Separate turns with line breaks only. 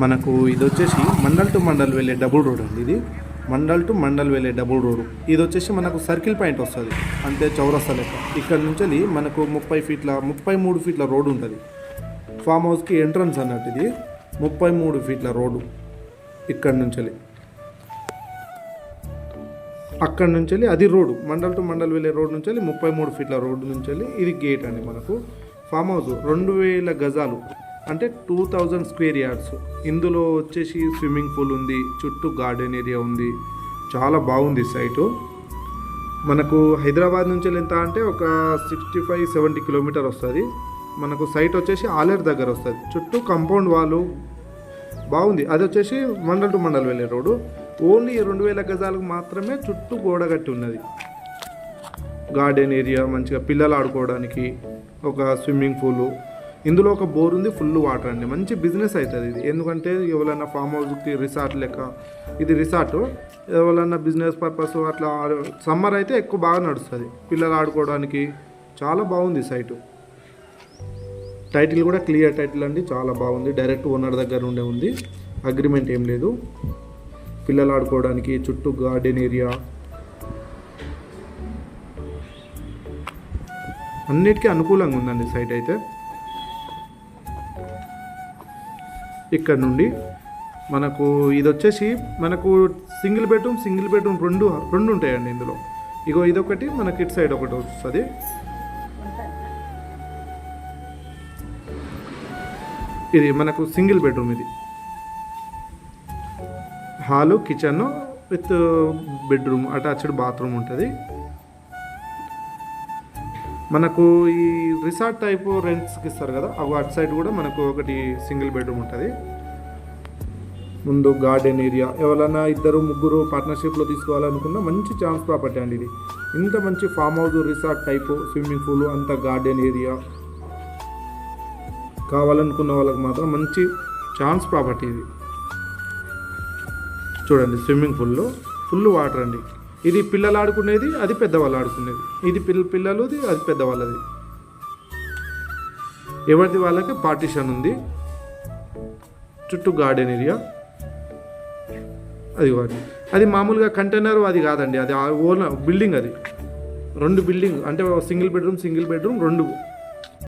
మనకు ఇది వచ్చేసి మండల్ టు మండల్ వెళ్ళే డబుల్ రోడ్ అండి ఇది. మండల్ టు మండల్ వెళ్ళే డబుల్ రోడ్. ఇది వచ్చేసి మనకు సర్కిల్ పాయింట్ వస్తుంది. అంటే చౌరస్తా లెక్క. ఇక్కడ నుంచి వెళ్ళి మనకు ముప్పై ఫీట్ల ముప్పై మూడు ఫీట్ల రోడ్ ఉంటుంది. ఫామ్ హౌస్కి ఎంట్రన్స్ అన్నట్టు ఇది. ముప్పై మూడు ఫీట్ల రోడ్డు ఇక్కడ నుంచి వెళ్ళి అక్కడ నుంచి వెళ్ళి అది రోడ్డు మండల్ టు మండల్ వెళ్ళే రోడ్ నుంచి వెళ్ళి ముప్పై మూడు ఫీట్ల రోడ్డు నుంచి వెళ్ళి ఇది గేట్ అండి మనకు. ఫామ్ హౌస్ రెండు వేల గజాలు. అంటే టూ థౌజండ్ స్క్వేర్ యార్డ్స్ ఇందులో వచ్చేసి స్విమ్మింగ్ పూల్ ఉంది చుట్టూ గార్డెన్ ఏరియా ఉంది. చాలా బాగుంది సైటు మనకు హైదరాబాద్ నుంచి వెళ్ళి ఎంత అంటే ఒక సిక్స్టీ ఫైవ్ సెవెంటీ కిలోమీటర్ వస్తుంది. మనకు సైట్ వచ్చేసి ఆలేరు దగ్గర వస్తుంది. చుట్టూ కంపౌండ్ వాళ్ళు బాగుంది. అది వచ్చేసి మండల్ టు మండల్ వెళ్ళే రోడ్డు ఓన్లీ రెండు వేల గజాలకు మాత్రమే చుట్టూ గోడ కట్టి ఉన్నది. గార్డెన్ ఏరియా మంచిగా పిల్లలు ఆడుకోవడానికి ఒక స్విమ్మింగ్ పూలు. ఇందులో ఒక బోర్ ఉంది ఫుల్ వాటర్ అండి. మంచి బిజినెస్ అవుతుంది ఇది. ఎందుకంటే ఎవరైనా ఫామ్ హౌస్కి రిసార్ట్ లెక్క ఇది రిసార్ట్ ఎవరైనా బిజినెస్ పర్పస్ అట్లా సమ్మర్ అయితే ఎక్కువ బాగా నడుస్తుంది. పిల్లలు ఆడుకోవడానికి చాలా బాగుంది సైటు. టైటిల్ కూడా క్లియర్ టైటిల్ అండి చాలా బాగుంది. డైరెక్ట్ ఓనర్ దగ్గర ఉండే ఉంది. అగ్రిమెంట్ ఏం లేదు. పిల్లలు ఆడుకోవడానికి చుట్టూ గార్డెన్ ఏరియా. అన్నిటికీ అనుకూలంగా ఉందండి సైట్ అయితే. ఇక్కడ నుండి మనకు ఇది వచ్చేసి మనకు సింగిల్ బెడ్రూమ్ సింగిల్ బెడ్రూమ్ రెండు రెండు ఉంటాయండి ఇందులో. ఇగో ఇదొకటి మనకి ఇటు సైడ్ ఒకటి వస్తుంది. ఇది మనకు సింగిల్ బెడ్రూమ్ ఇది. Hall kitchen with bedroom attached bathroom ఉంటుంది. మనకు ఈ రిసార్ట్ టైప్ రెంట్స్కి ఇస్తారు కదా అవి అటు సైడ్ కూడా మనకు ఒకటి సింగిల్ బెడ్రూమ్ ఉంటుంది. ముందు గార్డెన్ ఏరియా. ఎవరైనా ఇద్దరు ముగ్గురు పార్ట్నర్షిప్లో తీసుకోవాలనుకున్న మంచి ఛాన్స్ ప్రాపర్టీ అండి ఇది. ఇంత మంచి farm house resort type swimming pool అంత గార్డెన్ ఏరియా కావాలనుకున్న వాళ్ళకి మాత్రం మంచి ఛాన్స్ ప్రాపర్టీ ఇది. చూడండి స్విమ్మింగ్ పూల్లో ఫుల్ వాటర్ అండి. ఇది పిల్లలు ఆడుకునేది అది పెద్దవాళ్ళు ఆడుకునేది. ఇది పిల్ల పిల్లలది అది పెద్దవాళ్ళది. ఎవరిది వాళ్ళకి? పార్టీషన్ ఉంది. చుట్టూ గార్డెన్ ఏరియా. అది వాడి అది మామూలుగా కంటైనర్ అది కాదండి. అది ఓన్ బిల్డింగ్ అది. రెండు బిల్డింగ్ అంటే సింగిల్ బెడ్రూమ్ సింగిల్ బెడ్రూమ్ రెండు